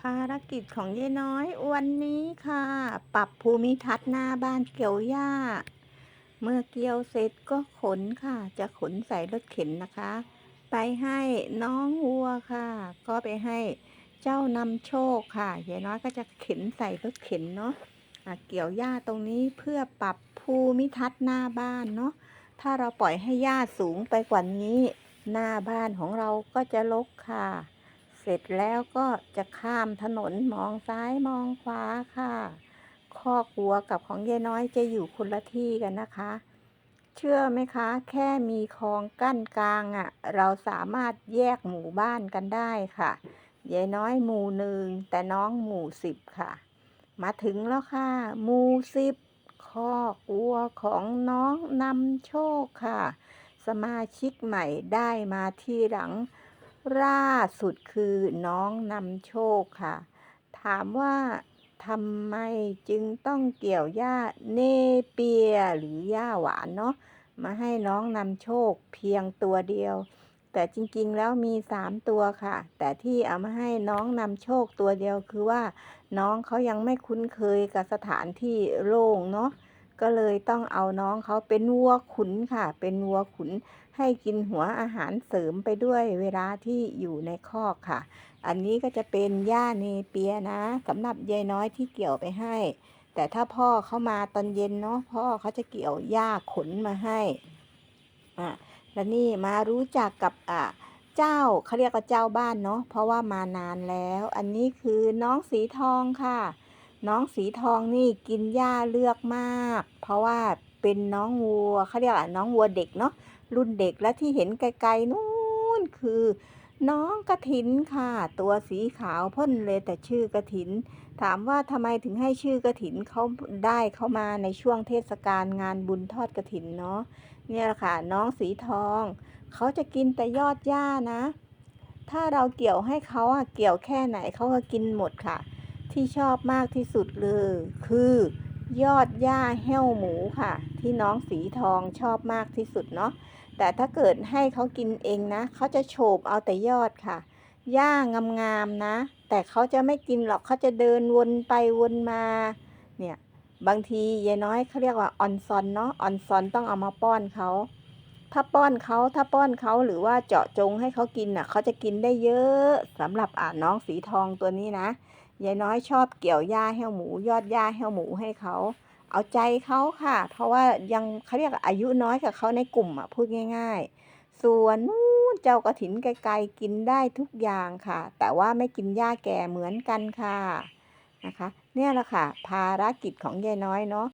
ภารกิจของยายน้อยวันนี้ค่ะ ปรับภูมิทัศน์หน้าบ้านเกี่ยวหญ้า เมื่อเกี่ยวเสร็จก็ขนค่ะ จะขนใส่รถเข็นนะคะ ไปให้น้องวัวค่ะ ก็ไปให้เจ้านำโชคค่ะยายน้อยก็จะเข็นใส่รถเข็นเนาะะเกี่ยวหญ้าตรงนี้เพื่อปรับภูมิทัศน์หน้าบ้านเนาะถ้าเราปล่อยให้หญ้าสูงไปกว่านี้ หน้าบ้านของเราก็จะรกค่ะ ร็จแล้วก็จะข้ามถนนมองซ้ายมองขวาค่ะคอกวัวกับของยายน้อยจะอยู่คนละที่กันนะคะ เชื่อไหมคะ แค่มีคลองกั้นกลางอะ่ะ เราสามารถแยกหมู่บ้านกันได้ค่ะยายน้อยหมู่หนึ่งแต่น้องหมู่สิบค่ะ มาถึงแล้วค่ะ หมู่สิบคอกวัวของน้องนำโชคค่ะ สมาชิกใหม่ได้มาที่หลัง ล่าสุดคือน้องนำโชคค่ะ ถามว่าทำไมจึงต้องเกี่ยวหญ้าเนเปียหรือหญ้าหวานเนาะมาให้น้องนำโชคเพียงตัวเดียว แต่จริงๆแล้วมีสามตัวค่ะ แต่ที่เอามาให้น้องนำโชคตัวเดียวคือว่าน้องเขายังไม่คุ้นเคยกับสถานที่โล่งเนาะ ก็เลยต้องเอาน้องเขาเป็นวัวขุนค่ะ เป็นวัวขุนให้กินหัวอาหารเสริมไปด้วยเวลาที่อยู่ในคอกค่ะ อันนี้ก็จะเป็นหญ้าเนเปียนะสำหรับยายน้อยที่เกี่ยวไปให้ แต่ถ้าพ่อเขามาตอนเย็นเนาะพ่อเขาจะเกี่ยวหญ้าขนมาให้อะแล้วนี่มารู้จักกับอะเจ้าเขาเรียกว่าเจ้าบ้านเนาะเพราะว่ามานานแล้ว อันนี้คือน้องสีทองค่ะ น้องสีทองนี่กินหญ้าเลือกมาก เพราะว่าเป็นน้องวัวเขาเรียกน้องวัวเด็กเนาะรุ่นเด็กและที่เห็นไกลๆนู้นคือ น้องกระถินค่ะ ตัวสีขาวพ่นเลยแต่ชื่อกระถิน ถามว่าทำไมถึงให้ชื่อกระถินเขาได้เข้ามาในช่วงเทศกาลงานบุญทอดกระถินเนาะเนี่ยแหละค่ะน้องสีทองเขาจะกินแต่ยอดหญ้านะ ถ้าเราเกี่ยวให้เขาอะเกี่ยวแค่ไหนเขาก็กินหมดค่ะ ที่ชอบมากที่สุดเลย คือ ยอดหญ้าแห้วหมูค่ะ ที่น้องสีทองชอบมากที่สุดเนาะแต่ถ้าเกิดให้เขากินเองนะเขาจะโฉบเอาแต่ยอดค่ะหญ้างามๆนะ แต่เขาจะไม่กินหรอกเขาจะเดินวนไปวนมาเนี่ยบางทียายน้อยเขาเรียกว่าออนซอนเนาะออนซอนต้องเอามาป้อนเขาถ้าป้อนเขาถ้าป้อนเขาหรือว่าเจาะจงให้เขากินน่ะเขาจะกินได้เยอะสำหรับอ่าน้องสีทองตัวนี้นะ ยายน้อยชอบเกี่ยวหญ้าแห้วหมู ยอดหญ้าแห้วหมูให้เขา เอาใจเขาค่ะ เพราะว่ายังเขาเรียกอายุน้อยกับเขาในกลุ่มอะพูดง่าย ๆ ส่วนนู้นเจ้ากระถินไกลๆกินได้ทุกอย่างค่ะ แต่ว่าไม่กินหญ้าแก่เหมือนกันค่ะนะคะ เนี่ยแหละค่ะ ภารกิจของยายน้อยเนาะ